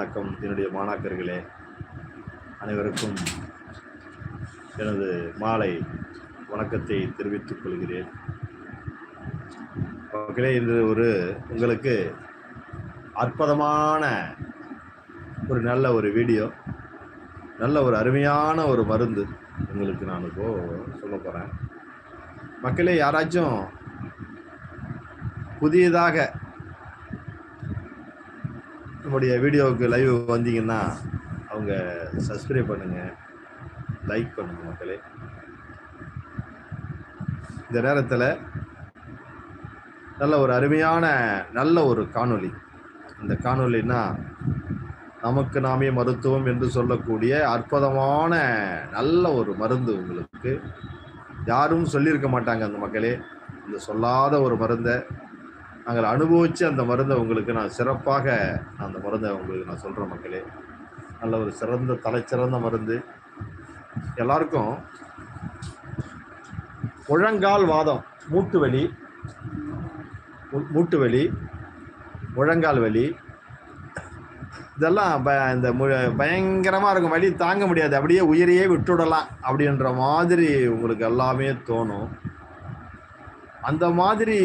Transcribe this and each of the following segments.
வணக்கம். என்னுடைய மாணாக்கர்களே அனைவருக்கும் எனது மாலை வணக்கத்தை தெரிவித்துக் கொள்கிறேன். மக்களே இன்று ஒரு உங்களுக்கு அற்புதமான ஒரு நல்ல ஒரு வீடியோ நல்ல ஒரு அருமையான ஒரு மருந்து உங்களுக்கு நான் இப்போ சொல்ல போகிறேன் மக்களே யாராச்சும் புதியதாக நம்முடைய வீடியோவுக்கு லைவ் வந்தீங்கன்னா அவங்க சப்ஸ்கிரைப் பண்ணுங்கள் லைக் பண்ணுங்கள் மக்களே. இந்த நேரத்தில் நல்ல ஒரு அருமையான நல்ல ஒரு காணொளி. இந்த காணொளினா நமக்கு நாமே மருத்துவம் என்று சொல்லக்கூடிய அற்புதமான நல்ல ஒரு மருந்து உங்களுக்கு. யாரும் சொல்லியிருக்க மாட்டாங்க அந்த மக்களே. இந்த சொல்லாத ஒரு மருந்தை நாங்கள் அனுபவித்து அந்த மருந்தை உங்களுக்கு நான் சிறப்பாக நான் அந்த மருந்தை உங்களுக்கு நான் சொல்கிறேன் மக்களே. நல்ல ஒரு சிறந்த தலைச்சிறந்த மருந்து. எல்லாருக்கும் முழங்கால் வாதம் மூட்டு வலி மூட்டு வலி முழங்கால் வலி. இதெல்லாம் ப இந்த மு பயங்கரமாக இருக்கும். வழி தாங்க முடியாது. அப்படியே உயிரையே விட்டுடலாம். அப்படின்ற மாதிரி உங்களுக்கு எல்லாமே தோணும். அந்த மாதிரி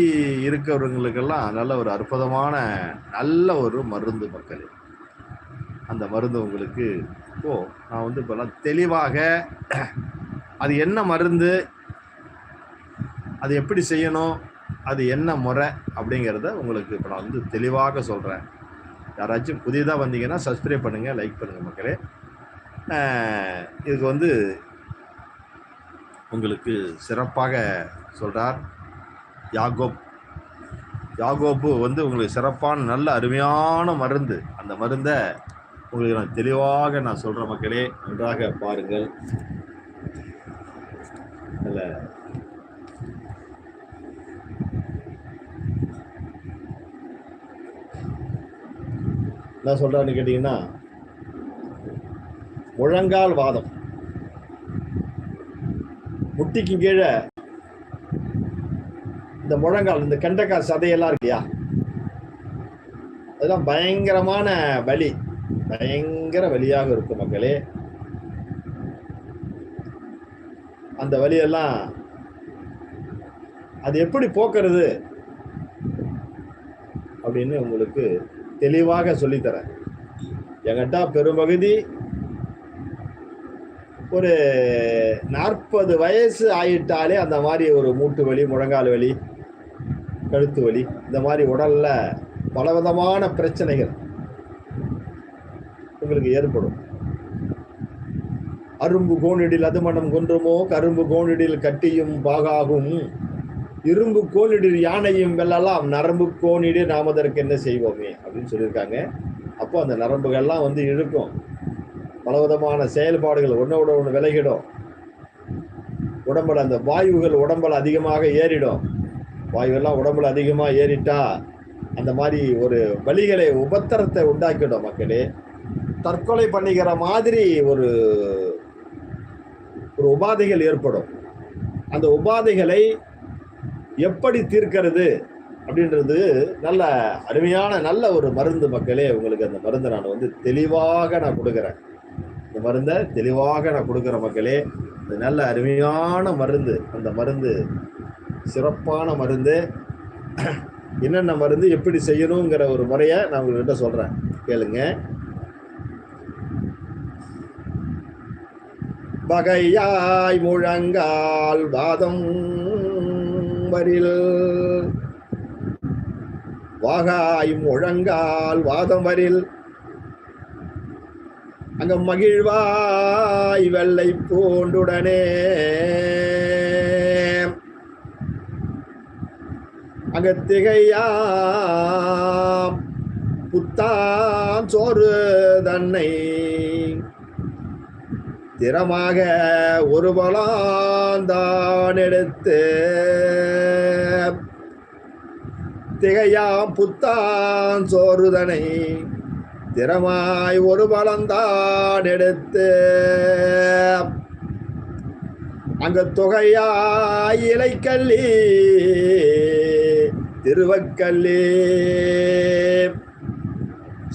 இருக்கிறவங்களுக்கெல்லாம் நல்ல ஒரு அற்புதமான நல்ல ஒரு மருந்து மக்களே. அந்த மருந்து உங்களுக்கு ஓ நான் வந்து இப்போலாம் தெளிவாக அது என்ன மருந்து அது எப்படி செய்யணும் அது என்ன முறை அப்படிங்கிறத உங்களுக்கு இப்போ நான் வந்து தெளிவாக சொல்கிறேன் யாராச்சும் புதியதாக வந்தீங்கன்னா சப்ஸ்கிரைப் பண்ணுங்கள் லைக் பண்ணுங்கள் மக்களே. இதுக்கு வந்து உங்களுக்கு சிறப்பாக சொல்கிறார் யாகோப் யாகோப்பு வந்து உங்களுக்கு சிறப்பான நல்ல அருமையான மருந்து. அந்த மருந்தை உங்களுக்கு நான் தெளிவாக நான் சொல்கிறேன் மக்களே நன்றாக பாருங்கள். அதில் என்ன சொல்கிறான்னு கேட்டிங்கன்னா முழங்கால் வாதம். முட்டிக்கு கீழே இந்த முழங்கால் இந்த கண்டக்கால் சதையெல்லாம் இருக்கியா? அதெல்லாம் பயங்கரமான வலி. பயங்கர வலியாக இருக்கும் மக்களே. அந்த வலியெல்லாம் அது எப்படி போக்குறது? அப்படின்னு உங்களுக்கு தெளிவாக சொல்லித்தரேன். என்கிட்ட பெரும்பகுதி ஒரு நாற்பது வயசு ஆயிட்டாலே அந்த மாதிரி ஒரு மூட்டு வலி முழங்கால் வலி கழுத்து வலி இந்த மாதிரி உடலில் பலவிதமான பிரச்சனைகள் உங்களுக்கு ஏற்படும். அரும்பு கோணிடில் அதுமணம் கொன்றுமோ கரும்பு கோணிடில் கட்டியும் பாகாகும். இரும்பு கோணிடில் யானையும் வெல்லலாம் நரம்பு கோணிடு நாம் அதற்கு என்ன செய்வோமே? அப்படின்னு சொல்லியிருக்காங்க. அப்போ அந்த நரம்புகள்லாம் வந்து இழுக்கும். பலவிதமான செயல்பாடுகள் ஒன்றோட ஒன்று விலகிடும். உடம்புல அந்த வாயுகள் உடம்புல அதிகமாக ஏறிடும். வாயுவெல்லாம் உடம்புல அதிகமாக ஏறிட்டா அந்த மாதிரி ஒரு வழிகளை உபத்திரத்தை உண்டாக்கிடும் மக்களே. தற்கொலை பண்ணிக்கிற மாதிரி ஒரு ஒரு உபாதைகள் ஏற்படும். அந்த உபாதைகளை எப்படி தீர்க்கிறது அப்படின்றது நல்ல அருமையான நல்ல ஒரு மருந்து மக்களே உங்களுக்கு அந்த மருந்தை நான் வந்து தெளிவாக நான் கொடுக்குறேன். இந்த மருந்தை தெளிவாக நான் கொடுக்குற மக்களே. அது நல்ல அருமையான மருந்து. அந்த மருந்து சிறப்பான மருந்து. என்னென்ன மருந்து எப்படி செய்யணுங்கிற ஒரு முறையை நான் உங்கள்கிட்ட சொல்கிறேன் கேளுங்க. வகையாய் முழங்கால் வாதம் வரில். வாகாய் முழங்கால் வாதம் வரில். அங்க மகிழ்வாய் வெள்ளை பூண்டுடனே. அங்க புத்தான் சோறு தன்னை. திறமாக ஒரு பலாந்தான் எடுத்து. திகையாம் புத்தான் சோறுதனை திறமாய் ஒரு பலந்தான் எடுத்து. அங்க தொகையாய் இலைக்கல்லி திருவக்கல்லே.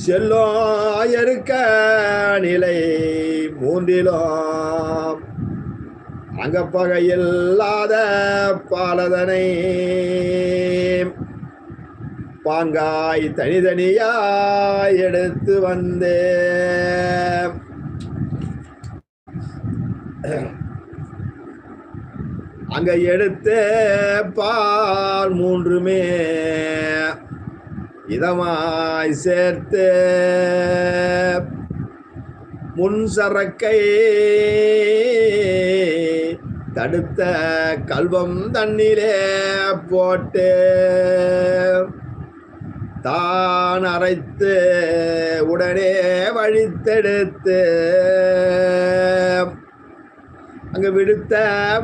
செல்லோயருக்க நிலை மூன்றிலும். அங்கப்பகையில்லாத பாலதனை. பாங்காய் தனிதனியாய் எடுத்து வந்தே அங்க எடுத்த பால் மூன்றுமே. இதமாய் சேர்த்து முன் சரக்கை தடுத்த கல்வம் தண்ணிலே போட்டு தான் அரைத்து உடனே வழித்தெடுத்து அங்கு விடுத்த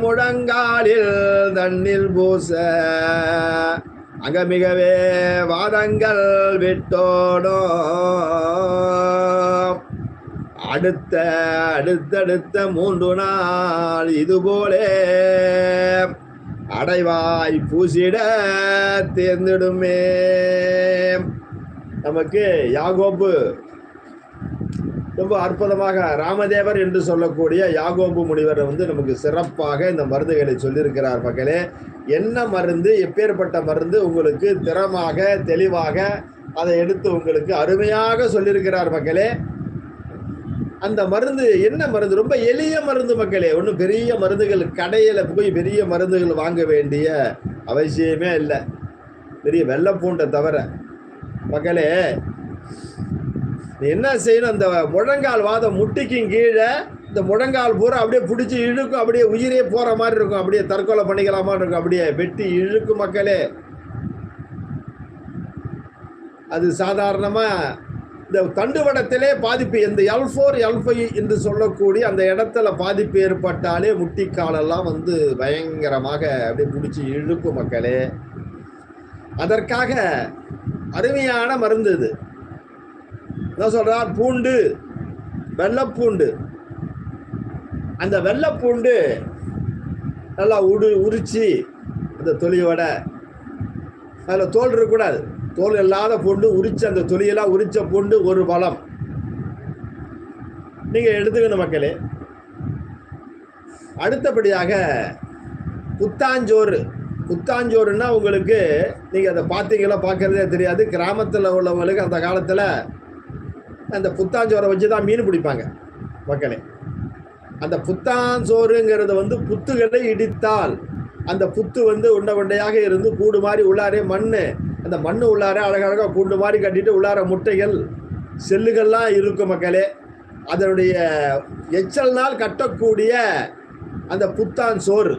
முழங்காலில் தண்ணில் பூச. அங்க மிகவே வாதங்கள் விட்டோடோ அடுத்த அடுத்தடுத்த மூன்று நாள் இதுபோலே அடைவாய் பூசிட தேர்ந்திடுமே. நமக்கு யாகோப்பு ரொம்ப அற்புதமாக ராமதேவர் என்று சொல்லக்கூடிய யாகோபு முனிவர் வந்து நமக்கு சிறப்பாக இந்த மருந்துகளை சொல்லியிருக்கிறார் மக்களே. என்ன மருந்து எப்பேற்பட்ட மருந்து உங்களுக்கு திறமாக தெளிவாக அதை எடுத்து உங்களுக்கு அருமையாக சொல்லியிருக்கிறார் மக்களே. அந்த மருந்து என்ன மருந்து? ரொம்ப எளிய மருந்து மக்களே. ஒன்றும் பெரிய மருந்துகள் கடையில் போய் பெரிய மருந்துகள் வாங்க வேண்டிய அவசியமே இல்லை. பெரிய வெள்ளைப்பூண்டை தவிர. மக்களே என்ன செய்யணும்? அந்த முழங்கால் வாதம் முட்டிக்கும் கீழே இந்த முழங்கால் பூரா அப்படியே பிடிச்சி இழுக்கும் அப்படியே உயிரே போகிற மாதிரி இருக்கும். அப்படியே தற்கொலை பண்ணிக்கலாமா இருக்கும். அப்படியே வெட்டி இழுக்கும் மக்களே. அது சாதாரணமாக இந்த தண்டுவடத்திலே பாதிப்பு இந்த எல் ஃபோர் எல் ஃபைவ் என்று சொல்லக்கூடிய அந்த இடத்துல பாதிப்பு ஏற்பட்டாலே முட்டிக்காலெல்லாம் வந்து பயங்கரமாக அப்படியே பிடிச்சி இழுக்கும் மக்களே. அதற்காக அருமையான மருந்து இது. என்ன சொல்கிறார் பூண்டு. வெள்ளைப்பூண்டு. அந்த வெள்ளைப்பூண்டு நல்லா உடு உரித்து அந்த தொலியோட அதில் தோல் இருக்கக்கூடாது. தோல் இல்லாத பூண்டு உரித்து அந்த தொலியெல்லாம் உரிச்ச பூண்டு ஒரு பழம். நீங்கள் எடுத்துக்கணும் மக்களே. அடுத்தபடியாக புத்தாஞ்சோறு. புத்தாஞ்சோறுன்னா உங்களுக்கு நீங்கள் அதை பார்த்தீங்களா பார்க்குறதே தெரியாது. கிராமத்தில் உள்ளவங்களுக்கு அந்த காலத்தில் அந்த புத்தாஞ்சோரை வச்சு தான் மீன் பிடிப்பாங்க மக்களே. அந்த புத்தாஞ்சோறுங்கிறது வந்து புத்துகளை இடித்தால் அந்த புத்து வந்து உண்டை உண்டையாக இருந்து கூடு மாதிரி உள்ளாரே மண் அந்த மண் உள்ளார அழகழகாக கூண்டு மாதிரி கட்டிட்டு உள்ளார முட்டைகள் செல்லுகள்லாம் இருக்கும் மக்களே. அதனுடைய எச்சல்னால் கட்டக்கூடிய அந்த புத்தான் சோறு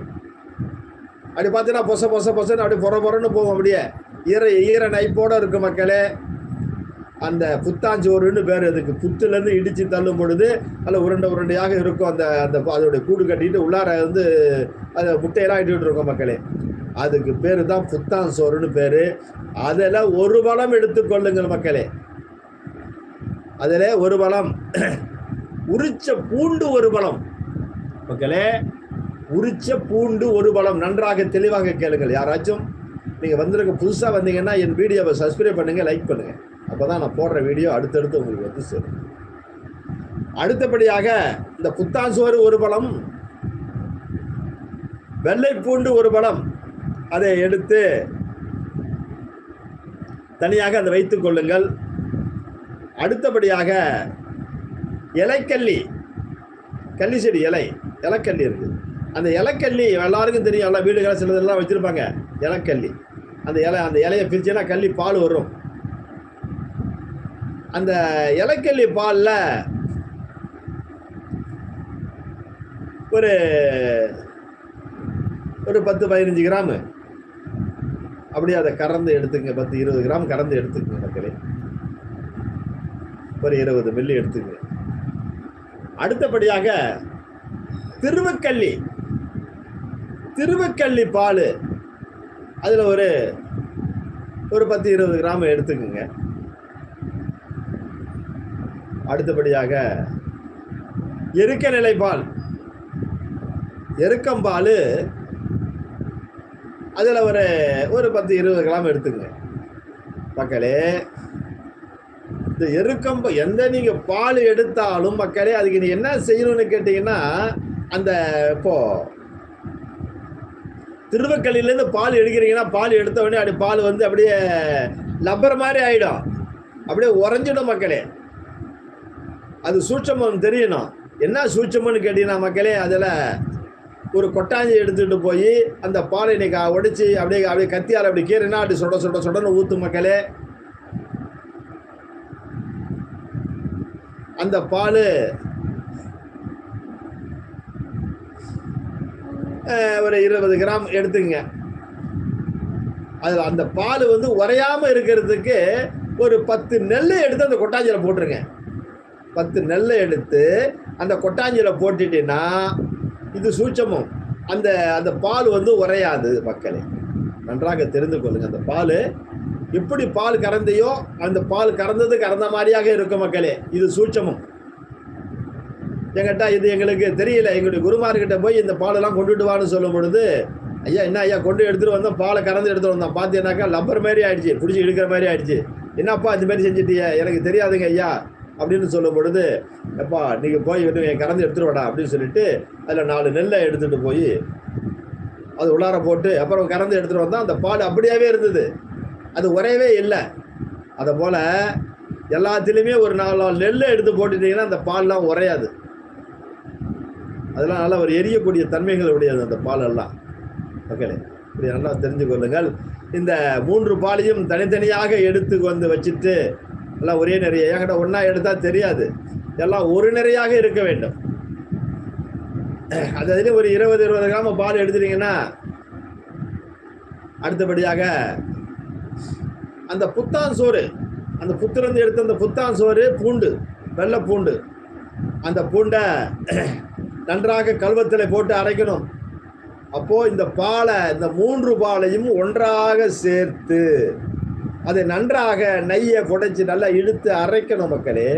அப்படி பார்த்தீங்கன்னா பொச பொச பொசன்னு அப்படி பொற பொறன்னு போகும் அப்படியே. ஈர ஈர நைப்போடு இருக்கும் மக்களே. அந்த புத்தாஞ்சோறுன்னு பேர் அதுக்கு புத்துலேருந்து இடித்து தள்ளும் பொழுது அதில் உருண்டை உருண்டையாக இருக்கும் அந்த அந்த அதோடைய கூடு கட்டிட்டு உள்ளார வந்து அதை முட்டையெல்லாம் இட்டுக்கிட்டு இருக்கோம் மக்களே. அதுக்கு பேர் தான் புத்தான் சோறுன்னு பேர். அதில் ஒரு பலம் எடுத்துக்கொள்ளுங்கள் மக்களே. அதில் ஒரு பலம் உரிச்ச பூண்டு ஒரு பலம் மக்களே உரிச்ச பூண்டு ஒரு பலம் நன்றாக தெளிவாக கேளுங்கள். யாராச்சும் நீங்கள் வந்திருக்க புதுசாக வந்தீங்கன்னா என் வீடியோவை சப்ஸ்கிரைப் பண்ணுங்கள் லைக் பண்ணுங்கள் அப்போ தான் நான் போடுற வீடியோ அடுத்தடுத்து உங்களுக்கு வந்து சேரும். அடுத்தபடியாக இந்த புத்தான் சோறு ஒரு பலம் வெள்ளை பூண்டு ஒரு பலம் அதை எடுத்து தனியாக அதை வைத்துக் கொள்ளுங்கள். அடுத்தபடியாக இலைக்கல்லி கள்ளி செடி இலை இலக்கல்லி இருக்குது. அந்த இலக்கல்லி எல்லாருக்கும் தெரியும் எல்லா வீடுகளில் சிலதெல்லாம் வச்சுருப்பாங்க இலக்கல்லி. அந்த இலை அந்த இலையை பிரிச்சுன்னா கள்ளி பால் வரும். அந்த இலக்கல்லி பாலில் ஒரு ஒரு பத்து பதினஞ்சு கிராமு. அப்படியே அதை கறந்து எடுத்துங்க பத்து இருபது கிராம் கறந்து எடுத்துக்கங்க மக்களே. ஒரு இருபது மில்லி எடுத்துங்க அடுத்தபடியாக திருவக்கல்லி. திருவக்கல்லி பால். அதில் ஒரு ஒரு பத்து இருபது கிராம் எடுத்துக்கோங்க. அடுத்தபடியாக எருக்க நிலை பால் எருக்கம்பால் அதில் ஒரு ஒரு பத்து இருபது கிராம் எடுத்துங்க. மக்களே இந்த எருக்கம் எந்த நீங்கள் பால் எடுத்தாலும் மக்களே அதுக்கு நீ என்ன செய்யணும்னு கேட்டிங்கன்னா அந்த இப்போ திருவக்கல்லிலேருந்து பால் எடுக்கிறீங்கன்னா பால் எடுத்த உடனே அப்படி பால் வந்து அப்படியே லப்பர் மாதிரி ஆகிடும் அப்படியே உறைஞ்சிடும் மக்களே. அது சூட்சமம் தெரியணும். என்ன சூட்சமம்னு கேட்டீங்கன்னா மக்களே அதில் ஒரு கொட்டாஞ்சி எடுத்துகிட்டு போய் அந்த பாலை இன்னைக்கு உடைச்சி அப்படியே அப்படியே கத்தியால் அப்படி கீரைனா அப்படி சுட சுட சுடன்னு ஊத்து மக்களே. அந்த பால் ஒரு இருபது கிராம் எடுத்துங்க. அதில் அந்த பால் வந்து உறையாம இருக்கிறதுக்கு ஒரு பத்து நெல்லை எடுத்து அந்த கொட்டாஞ்சியில் போட்டுருங்க. பத்து நெல்லை எடுத்து அந்த கொட்டாஞ்சியில் போட்டுட்டீங்கன்னா இது சூட்சமம். அந்த அந்த பால் வந்து உறையாது மக்களே. நன்றாக தெரிந்து கொள்ளுங்கள். அந்த பால் எப்படி பால் கறந்தையோ அந்த பால் கறந்தது கறந்த மாதிரியாக இருக்கும் மக்களே. இது சூட்சமம். எங்கிட்ட இது எங்களுக்கு தெரியல. எங்களுடைய குருமார்கிட்ட போய் இந்த பாலெல்லாம் கொண்டுட்டு வான்னு சொல்லும் பொழுது ஐயா என்ன ஐயா கொண்டு எடுத்துகிட்டு வந்தோம். பாலை கறந்து எடுத்துகிட்டு வந்தோம். பார்த்தீங்கன்னாக்கா லப்பர் மாதிரி ஆயிடுச்சு. பிடிச்சி எடுக்கிற மாதிரி ஆயிடுச்சு. என்னப்பா இந்த மாதிரி செஞ்சிட்டிய? எனக்கு தெரியாதுங்க ஐயா. அப்படின்னு சொல்லும் பொழுது எப்பா நீங்கள் போய் என் கறந்து எடுத்துகிட்டு வாடா அப்படின்னு சொல்லிட்டு அதில் நாலு நெல்லை எடுத்துகிட்டு போய் அது உள்ளார போட்டு அப்புறம் கறந்து எடுத்துகிட்டு வந்தால் அந்த பால் அப்படியாவே இருந்தது. அது உரையவே இல்லை. அதை போல் எல்லாத்துலேயுமே ஒரு நாலு நாலு நெல்லை எடுத்து போட்டுட்டிங்கன்னா அந்த பால்லாம் உரையாது அதெல்லாம் நல்லா ஒரு எரியக்கூடிய தன்மைகள் உடையது அந்த பாலெல்லாம். ஓகே இப்படி நல்லா தெரிஞ்சு கொள்ளுங்கள். இந்த மூன்று பாலையும் தனித்தனியாக எடுத்து வந்து வச்சுட்டு எல்லாம் ஒரே நிறைய. என்கிட்ட ஒன்றா எடுத்தால் தெரியாது. எல்லாம் ஒரு நிறையாக இருக்க வேண்டும். அது அதில் ஒரு இருபது இருபது கிராம பால் எடுத்துட்டீங்கன்னா அடுத்தபடியாக அந்த புத்தான் சோறு அந்த புத்திலிருந்து எடுத்த அந்த புத்தான் சோறு பூண்டு வெள்ளை பூண்டு அந்த பூண்டை நன்றாக கல்வத்தில் போட்டு அரைக்கணும். அப்போது இந்த பாலை இந்த மூன்று பாலையும் ஒன்றாக சேர்த்து அதை நன்றாக நெய்யை குடைச்சி நல்லா இழுத்து அரைக்கணும் மக்களே.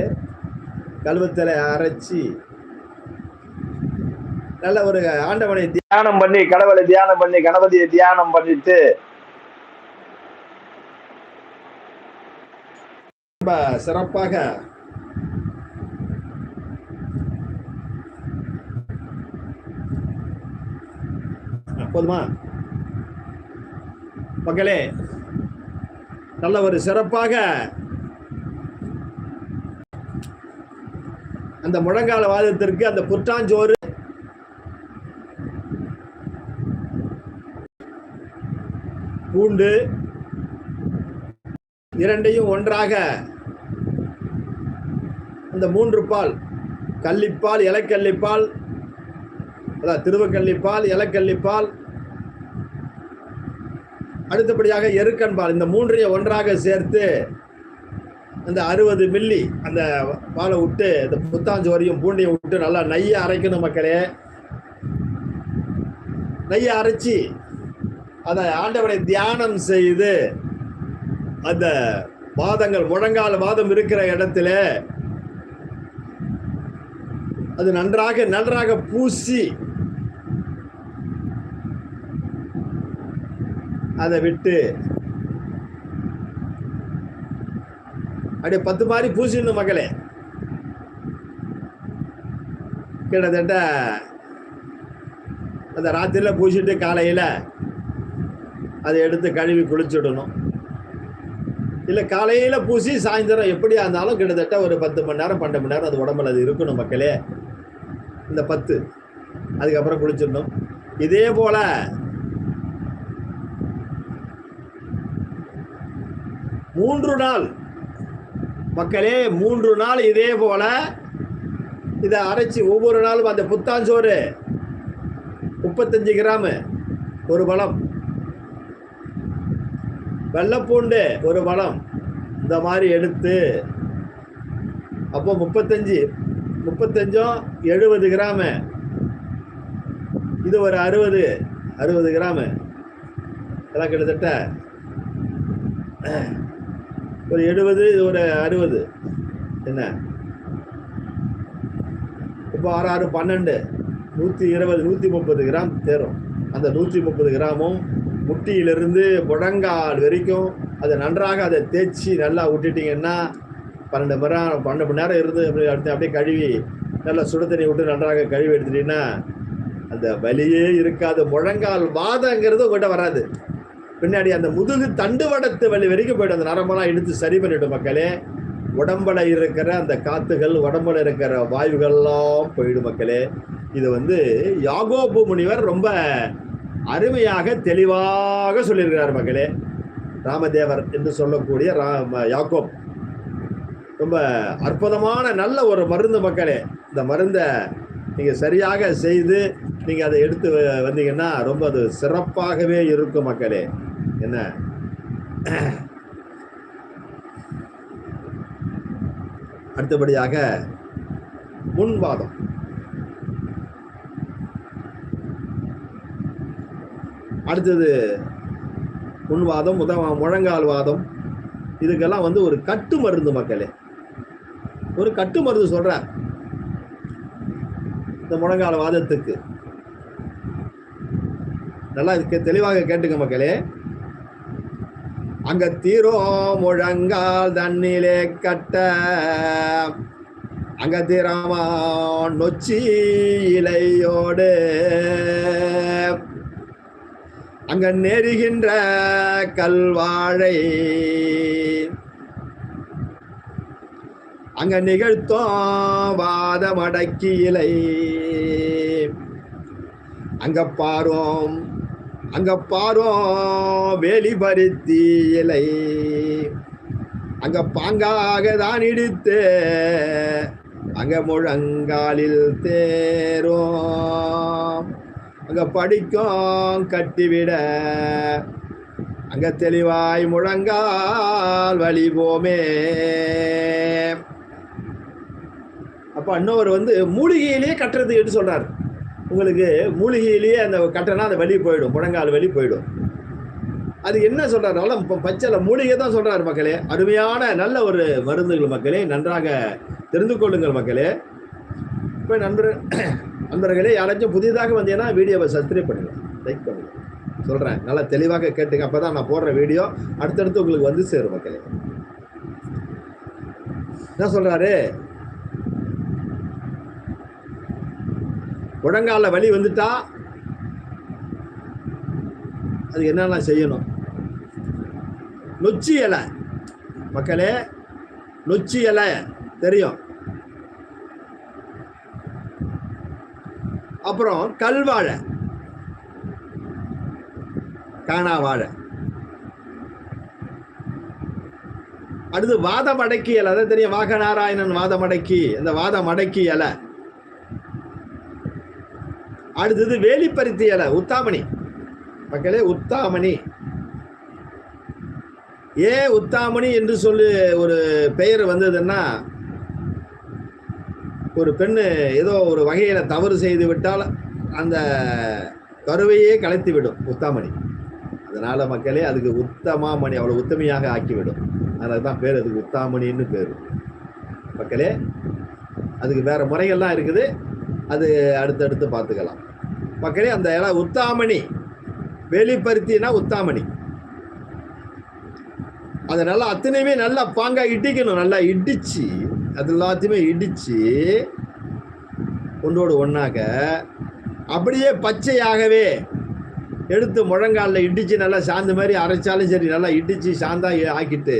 கல்வத்தில் அரைச்சி. நல்ல ஒரு ஆண்டவனை தியானம் பண்ணி கடவுளை தியானம் பண்ணி கணபதியை தியானம் பண்ணிட்டு ரொம்ப சிறப்பாக போதுமா? மக்களே நல்ல ஒரு சிறப்பாக அந்த முழங்கால வாதத்திற்கு அந்த புற்றாஞ்சோறு பூண்டு இரண்டையும் ஒன்றாக அந்த மூன்று பால் கள்ளிப்பால் இலைக்கள்ளிப்பால் அதான் திருவக்கள்ளிப்பால் இலக்கள்ளிப்பால் அடுத்தபடியாக எருக்கன் பால் இந்த மூன்றையும் ஒன்றாக சேர்த்து அந்த அறுபது மில்லி அந்த பாலை விட்டு இந்த புத்தாஞ்சோரியும் பூண்டையும் விட்டு நல்லா நெய்யை அரைக்கணும் மக்களே. நெய்யை அரைச்சி அதை ஆண்டவனை தியானம் செய்து அந்த வாதங்கள் முழங்கால வாதம் இருக்கிற இடத்துல அது நன்றாக நன்றாக பூசி அதை விட்டு அப்படியே பத்து மாதிரி பூசிடணும் மக்களே. கிட்டத்தட்ட அந்த ராத்திரியில் பூசிட்டு காலையில் அதை எடுத்து கழுவி குளிச்சுடணும். இல்லை காலையில் பூசி சாயந்தரம் எப்படியா இருந்தாலும் கிட்டத்தட்ட ஒரு பத்து மணி நேரம் பன்னெண்டு மணி நேரம் அது உடம்புல அது இருக்கணும் மக்களே. இந்த பத்து. அதுக்கப்புறம் குளிச்சிடணும். இதே போல் மூன்று நாள். மக்களே மூன்று நாள் இதே போல இதை அரைச்சி ஒவ்வொரு நாளும் அந்த புத்தாஞ்சோறு முப்பத்தஞ்சு கிராமு ஒரு பழம். வெள்ளைப்பூண்டு ஒரு பழம். இந்த மாதிரி எடுத்து அப்போ முப்பத்தஞ்சு முப்பத்தஞ்சும் எழுபது கிராமு. இது ஒரு அறுபது அறுபது கிராமு. இதெல்லாம் கிட்டத்தட்ட ஒரு எழுபது இது ஒரு அறுபது. என்ன? இப்போ ஆறு ஆறு பன்னெண்டு. நூற்றி இருபது நூற்றி முப்பது கிராம் தேரும். அந்த நூற்றி முப்பது கிராமும் முட்டியிலிருந்து முழங்கால் வரைக்கும் அதை நன்றாக அதை தேய்ச்சி நல்லா விட்டுட்டிங்கன்னா பன்னெண்டு மணி நேரம் பன்னெண்டு மணி நேரம் இருந்து அப்படி அடுத்து அப்படியே கழுவி நல்லா சுடு தண்ணி விட்டு நன்றாக கழுவி எடுத்துட்டீங்கன்னா அந்த வலியே இருக்காது. முழங்கால் வாதங்கிறது உங்கள்கிட்ட வராது. பின்னாடி அந்த முதுகு தண்டுவடத்து வலி வரைக்கும் போய்ட்டு அந்த நரம்பெல்லாம் இழுத்து சரி பண்ணிவிடும் மக்களே. உடம்புல இருக்கிற அந்த காத்துகள் உடம்புல இருக்கிற வாயுகள்லாம் போயிடும் மக்களே. இது வந்து யாகோபு முனிவர் ரொம்ப அருமையாக தெளிவாக சொல்லியிருக்கிறார் மக்களே. ராமதேவர் என்று சொல்லக்கூடிய ராம யாக்கோப். ரொம்ப அற்புதமான நல்ல ஒரு மருந்து மக்களே. இந்த மருந்தை நீங்கள் சரியாக செய்து நீங்கள் அதை எடுத்து வ- வந்தீங்கன்னா ரொம்ப அது சிறப்பாகவே இருக்கும் மக்களே. என்ன? அடுத்தபடியாக முன்வாதம் அடுத்தது முன்வாதம் முத முழங்கால் வாதம். இதுக்கெல்லாம் வந்து ஒரு கட்டு மருந்து மக்களே. ஒரு கட்டு மருந்து சொல்கிறார் இந்த முழங்கால் வாதத்துக்கு. நல்லா இது தெளிவாக கேட்டுங்க மக்களே. அங்க தீரோ முழங்கால் தண்ணிலே கட்ட. அங்க தீராமா நொச்சி இலையோடு. அங்க நெருகின்ற கல்வாழை. அங்க நிகழ்த்தோ வாதமடக்கி இலை. அங்க பாரோம் அங்க பாரோ வேலி பருத்தி இலை. அங்க பாங்காக தான் இடித்து அங்க முழங்காலில் தேரோ அங்க படிக்கும் கட்டிவிட அங்க தெளிவாய் முழங்கால் வழிபோமே அப்ப இன்னொரு வந்து மூலிகையிலேயே கட்டுறது என்று சொல்றாரு. உங்களுக்கு மூலிகையிலேயே அந்த கட்டினா அந்த வலி போயிடும் முழங்கால் வலி போயிடும். அது என்ன சொல்றாரு இப்போ பச்சைல மூலிகை தான் சொல்கிறாரு மக்களே. அருமையான நல்ல ஒரு மருந்துகள் மக்களே. நன்றாக தெரிந்து கொள்ளுங்கள் மக்களே. இப்போ நண்பர் நண்பர்களே யாராச்சும் புதிதாக வந்தீங்கன்னா வீடியோவை சப்ஸ்கிரைப் பண்ணுங்கள் லைக் பண்ணுங்கள் சொல்கிறேன் நல்லா தெளிவாக கேட்டுங்க. அப்பதான் நான் போடுற வீடியோ அடுத்தடுத்து உங்களுக்கு வந்து சேரும் மக்களே. என்ன சொல்கிறாரு முழங்கால வலி வந்துட்டா அது என்னென்ன செய்யணும்? நொச்சி இலை. மக்களே நொச்சி இலை. தெரியும். அப்புறம் கல்வாழை காணா வாழை. அடுத்து வாதமடக்கி இலை. அதான் தெரியும். வாகநாராயணன் வாதமடக்கி. அந்த வாதமடக்கி இலை. அடுத்தது வேலிப்பருத்தி இலை உத்தாமணி. மக்களே உத்தாமணி. ஏன் உத்தாமணி என்று சொல்லி ஒரு பெயர் வந்ததுன்னா ஒரு பெண்ணு ஏதோ ஒரு வகையில் தவறு செய்து விட்டால் அந்த கருவையே கலைத்து விடும் உத்தாமணி. அதனால் மக்களே அதுக்கு உத்தமாமணி அவ்வளோ உத்தமையாக ஆக்கிவிடும். அதனால தான் பேர் அதுக்கு உத்தாமணின்னு பேர். மக்களே அதுக்கு வேறு முறைகள்லாம் இருக்குது. அது அடுத்தடுத்து பார்த்துக்கலாம். மக்களே அந்த இடம் உத்தாமணி. வெளிப்படுத்தினா உத்தாமணி. அதை நல்லா அத்தனையுமே நல்லா பாங்கா இடிக்கணும். நல்லா இடிச்சு அது எல்லாத்தையுமே இடிச்சு ஒன்றோடு ஒன்றாக அப்படியே பச்சையாகவே எடுத்து முழங்காலில் இடித்து நல்லா சாந்த மாதிரி அரைச்சாலும் சரி நல்லா இடித்து சாந்தா ஆக்கிட்டு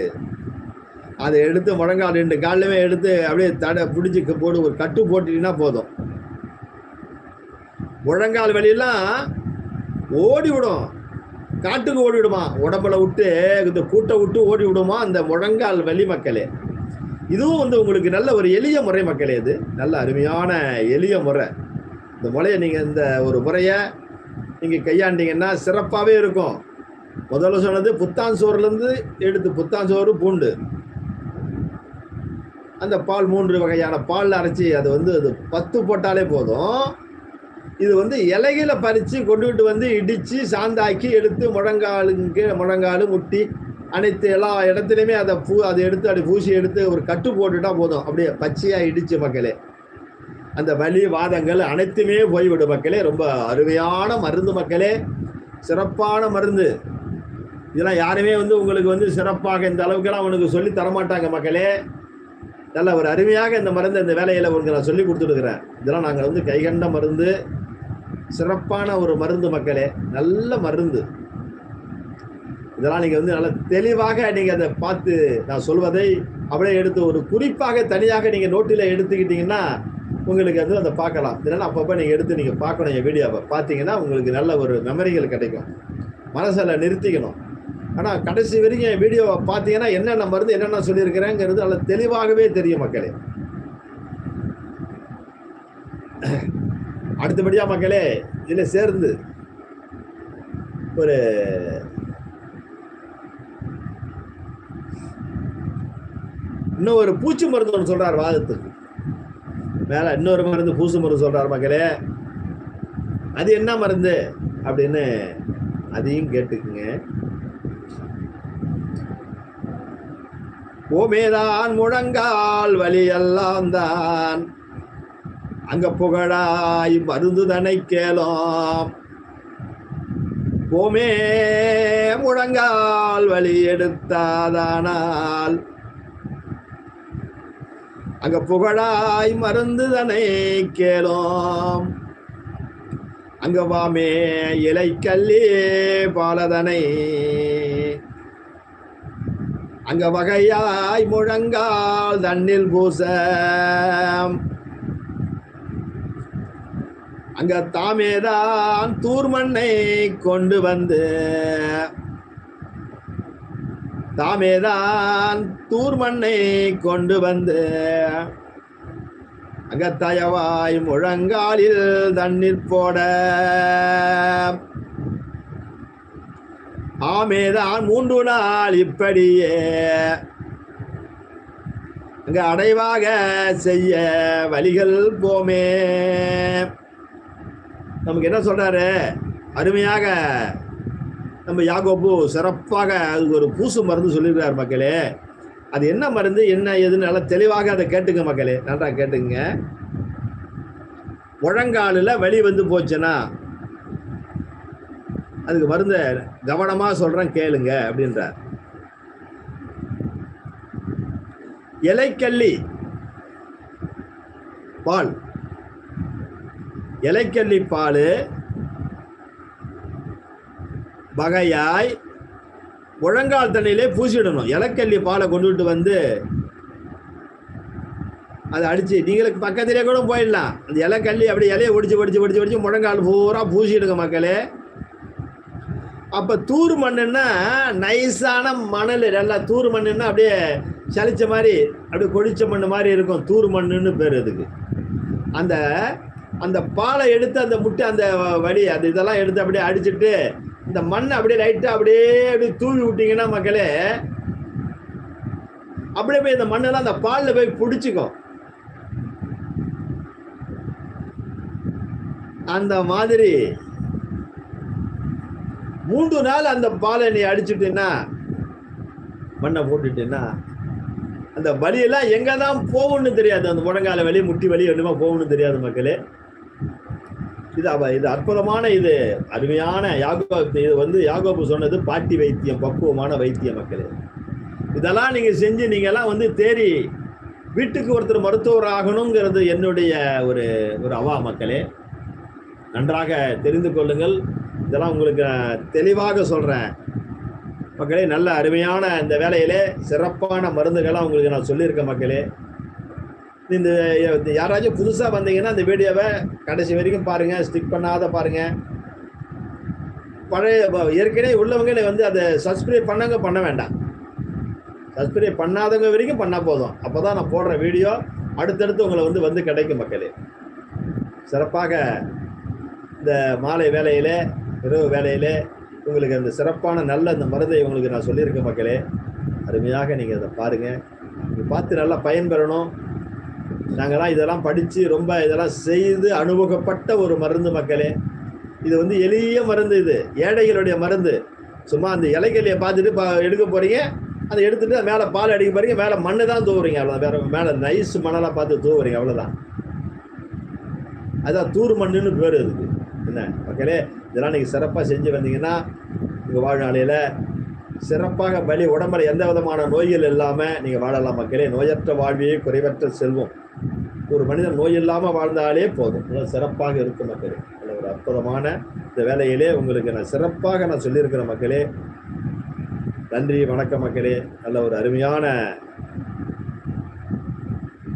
அதை எடுத்து முழங்கால் ரெண்டு காலிலுமே எடுத்து அப்படியே தடை பிடிச்சி போட்டு ஒரு கட்டு போட்டுட்டீங்கன்னா போதும். முழங்கால் வலியெல்லாம் ஓடி விடும் காட்டுக்கு ஓடி விடுமா உடம்புல விட்டு இந்த கூட்டை விட்டு ஓடி விடுமா அந்த முழங்கால் வலி மக்களே. இதுவும் வந்து உங்களுக்கு நல்ல ஒரு எளிய முறை மக்களே இது. நல்ல அருமையான எளிய முறை. இந்த முறையை நீங்கள் இந்த ஒரு முறையை நீங்கள் கையாண்டிங்கன்னா சிறப்பாகவே இருக்கும். முதல்ல சொன்னது புத்தான் சோறுலேருந்து எடுத்து புத்தான் சோறு பூண்டு. அந்த பால் மூன்று வகையான பால் அரைச்சி அது வந்து அது பத்து போட்டாலே போதும். இது வந்து இலைகளை பறித்து கொண்டுகிட்டு வந்து இடித்து சாந்தாக்கி எடுத்து முழங்காலுக்கு முழங்காலு முட்டி அனைத்து எல்லா இடத்துலையுமே அதை பூ அதை எடுத்து அப்படி பூசி எடுத்து ஒரு கட்டு போட்டுட்டா போதும். அப்படியே பச்சையாக இடிச்சு மக்களே. அந்த வலி வாதங்கள் அனைத்துமே போய்விடும் மக்களே. ரொம்ப அருமையான மருந்து மக்களே. சிறப்பான மருந்து. இதெல்லாம் யாருமே வந்து உங்களுக்கு வந்து சிறப்பாக இந்த அளவுக்கெல்லாம் உனக்கு சொல்லி தரமாட்டாங்க மக்களே. நல்ல ஒரு அருமையாக இந்த மருந்து இந்த வேலையில் உங்களுக்கு நான் சொல்லி கொடுத்துருக்குறேன் இதெல்லாம் நாங்கள் வந்து கைகண்ட மருந்து. சிறப்பான ஒரு மருந்து மக்களே நல்ல மருந்து. இதெல்லாம் நீங்கள் வந்து நல்ல தெளிவாக நீங்கள் அதை பார்த்து நான் சொல்வதை அப்படியே எடுத்து ஒரு குறிப்பாக தனியாக நீங்கள் நோட்டில் எடுத்துக்கிட்டிங்கன்னா உங்களுக்கு வந்து அதை பார்க்கலாம். இதனால் அப்பப்போ நீங்கள் எடுத்து நீங்கள் பார்க்கணும் என் வீடியோவை பார்த்தீங்கன்னா உங்களுக்கு நல்ல ஒரு மெமரிகள் கிடைக்கும். மனசில் நிறுத்திக்கணும். ஆனால் கடைசி வரைக்கும் என் வீடியோவை பார்த்தீங்கன்னா என்னென்ன மருந்து என்னென்ன சொல்லியிருக்கிறேங்கிறது நல்ல தெளிவாகவே தெரியும் மக்களே. அடுத்தபடியா மக்களே இதில் சேர்ந்து ஒரு இன்னும் ஒரு பூச்சி மருந்து ஒன்று சொல்றார் வாதத்துக்கு மேல இன்னொரு மருந்து பூசு மருந்து சொல்றார் மக்களே. அது என்ன மருந்து அப்படின்னு அதையும் கேட்டுக்குங்க. ஓமேதான் முழங்கால் வழியெல்லாம் தான். அங்க புகழாய் மருந்துதனை கேளோம். போமே முழங்கால் வழி எடுத்தாதானால். அங்க புகழாய் மருந்துதனை கேளோம். அங்க வாமே இலை கல்லே பாலதனை. அங்க வகையாய் முழங்கால் தண்ணில் பூச. அங்க தாமேதான் தூர்மண்ணை கொண்டு வந்து. தாமேதான் தூர்மண்ணை கொண்டு வந்து. அங்க தயவாய் முழங்காலில் தண்ணீர் போட. ஆமேதான் மூன்று நாள் இப்படியே. அங்க அடைவாக செய்ய வழிகள் போமே. நமக்கு என்ன சொல்கிறாரு அருமையாக நம்ம யாகோப்பு சிறப்பாக அதுக்கு ஒரு பூசு மருந்து சொல்லியிருக்கார் மக்களே. அது என்ன மருந்து என்ன ஏதுன்னு நல்லா தெளிவாக அதை கேட்டுங்க மக்களே. நன்றாக கேட்டுங்க முழங்காலில் வலி வந்து போச்சுன்னா அதுக்கு மருந்த கவனமாக சொல்கிறேன் கேளுங்க அப்படின்றார். இலைக்கல்லி பால். இலைக்கல்லி பால் வகையாய் முழங்கால் தண்ணியிலே பூசிடணும். இலக்கல்லி பாலை கொண்டுட்டு வந்து அதை அடித்து நீங்களுக்கு பக்கத்திலே கூட போயிடலாம். அந்த இலக்கல்லி அப்படியே இலையை ஒடிச்சு ஒடிச்சு ஒடிச்சு ஒடிச்சு முழங்கால் பூரா பூசிடுங்க மக்களே. அப்போ தூர் மண்ணுன்னா நைஸான மணல் நல்லா தூர் மண்ணுன்னா அப்படியே சலிச்ச மாதிரி அப்படியே கொடிச்ச மண் மாதிரி இருக்கும். தூர் மண்ணுன்னு பேர் அதுக்கு. அந்த அந்த பாலை எடுத்து அந்த முட்டை அந்த வடி அந்த இதெல்லாம் எடுத்து அப்படியே அடிச்சுட்டு இந்த மண்ணை அப்படியே லைட்டாக அப்படியே அப்படியே தூவி விட்டிங்கன்னா மக்களே அப்படியே போய் இந்த மண்ணெல்லாம் அந்த பாலில் போய் பிடிச்சிக்கும். அந்த மாதிரி மூன்று நாள் அந்த பாலை நீ அடிச்சுட்டீன்னா மண்ணை போட்டுட்டீன்னா அந்த வலியெல்லாம் எங்கே தான் போகணும்னு தெரியாது. அந்த முழங்கால வலி முட்டி வலி என்னமோ போகணும்னு தெரியாது மக்களே. இது அவ இது அற்புதமான இது அருமையான யாகோ இது வந்து யாகோபு சொன்னது பாட்டி வைத்தியம் பக்குவமான வைத்திய மக்களே. இதெல்லாம் நீங்க செஞ்சு நீங்க எல்லாம் வந்து தேறி வீட்டுக்கு ஒருத்தர் மருத்துவர் ஆகணுங்கிறது என்னுடைய ஒரு ஒரு அவா மக்களே. நன்றாக தெரிந்து கொள்ளுங்கள். இதெல்லாம் உங்களுக்கு தெளிவாக சொல்றேன். மக்களே நல்ல அருமையான இந்த வேலையிலே சிறப்பான மருந்துகளாக உங்களுக்கு நான் சொல்லியிருக்கேன் மக்களே. இந்த இந்த யாராச்சும் புதுசாக வந்தீங்கன்னா இந்த வீடியோவை கடைசி வரைக்கும் பாருங்கள் ஸ்டிக் பண்ணாத பாருங்கள் பழைய ஏற்கனவே உள்ளவங்க வந்து அதை சப்ஸ்கிரைப் பண்ணாங்க பண்ண வேண்டாம். சப்ஸ்கிரைப் பண்ணாதவங்க வரைக்கும் பண்ணால் போதும். அப்போ தான் நான் போடுற வீடியோ அடுத்தடுத்து உங்களை வந்து வந்து கிடைக்கும் மக்களே. சிறப்பாக இந்த மாலை வேலையிலே இரவு வேலையிலே உங்களுக்கு அந்த சிறப்பான நல்ல அந்த மருந்தை உங்களுக்கு நான் சொல்லியிருக்கேன் மக்களே. அருமையாக நீங்கள் அதை பாருங்கள் நீங்கள் பார்த்து நல்லா பயன்பெறணும். நாங்கள்லாம் இதெல்லாம் படித்து ரொம்ப இதெல்லாம் செய்து அனுபவப்பட்ட ஒரு மருந்து மக்களே. இது வந்து எளிய மருந்து இது. ஏழைகளுடைய மருந்து. சும்மா அந்த இலைகளையை பார்த்துட்டு பா எடுக்க போகிறீங்க அதை எடுத்துகிட்டு மேலே பால் அடிக்க போகிறீங்க மேலே மண்ணு தான் தூவுறீங்க அவ்வளோதான் வேறு மேலே நைஸ் மணலாக பார்த்து தூவுறீங்க அவ்வளோதான் அதான் தூர் மண்ணுன்னு பேர் இருக்குது என்ன மக்களே இதெல்லாம் நீங்கள் சிறப்பாக செஞ்சு வந்தீங்கன்னா உங்கள் வாழ்நாளையில் சிறப்பாக பலி உடம்புல எந்த விதமான நோய்கள் இல்லாமல் நீங்கள் வாழலாம் மக்களே. நோயற்ற வாழ்வியே குறைவற்ற செல்வம். ஒரு மனிதன் நோய் இல்லாமல் வாழ்ந்தாலே போதும். சிறப்பாக இருக்கும் மக்களே. நல்ல ஒரு அற்புதமான இந்த வேலையிலே உங்களுக்கு நான் சிறப்பாக நான் சொல்லியிருக்கிற மக்களே நன்றி வணக்கம் மக்களே. நல்ல ஒரு அருமையான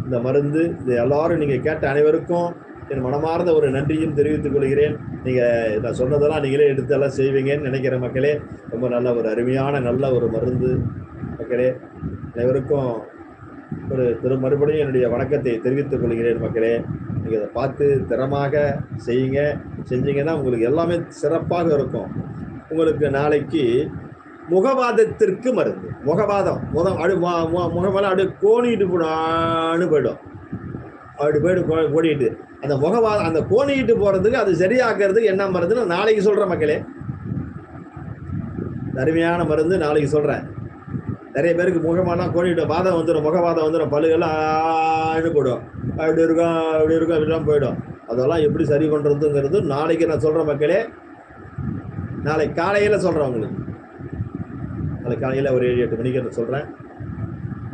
இந்த மருந்து இது எல்லாரும் நீங்கள் கேட்ட அனைவருக்கும் என் மனமார்ந்த ஒரு நன்றியும் தெரிவித்துக் கொள்கிறேன். நீங்கள் நான் சொன்னதெல்லாம் நீங்களே எடுத்து எல்லாம் செய்வீங்கன்னு நினைக்கிற மக்களே ரொம்ப நல்ல ஒரு அருமையான நல்ல ஒரு மருந்து மக்களே. அனைவருக்கும் ஒரு திரு மறுபடியும் என்னுடைய வணக்கத்தை தெரிவித்துக் கொள்கிறேன் மக்களே. நீங்கள் இதை பார்த்து திறமாக செய்யுங்க. செஞ்சீங்கன்னா உங்களுக்கு எல்லாமே சிறப்பாக இருக்கும். உங்களுக்கு நாளைக்கு முகவாதத்திற்கு மருந்து. முகவாதம். முகம் அடு மு- மு- முகமெல்லாம் அப்படியே கோணிட்டு போடான்னு போயிடும். அப்படி போயிட்டு ஓடிட்டு அந்த முகவாதம் அந்த கோணிட்டு போகிறதுக்கு அது சரியாக்குறதுக்கு என்ன மருந்துன்னு நாளைக்கு சொல்கிறேன் மக்களே. அருமையான மருந்து நாளைக்கு சொல்கிறேன் நிறைய பேருக்கு முகமெல்லாம் கோணிட்டு வாதம் வந்துடும் முகவாதம் வந்துடும் பல்லுகள்லாம் ஆன்னு போயிடும் அப்படி இருக்கும் அப்படி இருக்கும் அப்படிலாம் போயிடும். அதெல்லாம் எப்படி சரி பண்ணுறதுங்கிறது நாளைக்கு நான் சொல்கிறேன் மக்களே. நாளைக்கு காலையில் சொல்கிறேன் உங்களுக்கு. நாளைக்கு காலையில் ஒரு ஏழு எட்டு மணிக்கு நான் சொல்கிறேன்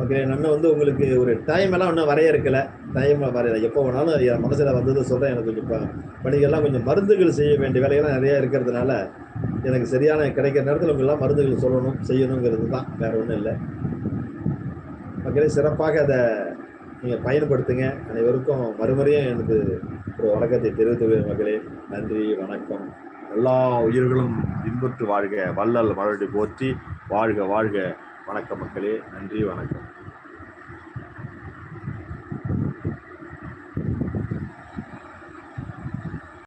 ஓகே நான் வந்து உங்களுக்கு ஒரு டைம் எல்லாம் இன்னும் வரையறுக்கலை டைம் வரையல. எப்போ வேணாலும் என் மனசில் வந்தது சொல்கிறேன் எனக்கு கொஞ்சம் பணிகள்லாம் கொஞ்சம் மருந்துகள் செய்ய வேண்டிய வேலைகள்லாம் நிறையா இருக்கிறதுனால எனக்கு சரியான கிடைக்கிற நேரத்தில் உங்களெல்லாம் மருந்துகள் சொல்லணும் செய்யணுங்கிறது தான். வேறு ஒன்றும் இல்லை. மக்களே சிறப்பாக அதை நீங்கள் பயன்படுத்துங்க. அனைவருக்கும் மறுமுறையும் எனக்கு ஒரு வணக்கத்தை தெரிவித்து மக்களே. நன்றி வணக்கம். எல்லா உயிர்களும் இன்புற்று வாழ்க. வள்ளல் மறுபடி போற்றி வாழ்க வாழ்க. வணக்கம் மக்களே. நன்றி வணக்கம்.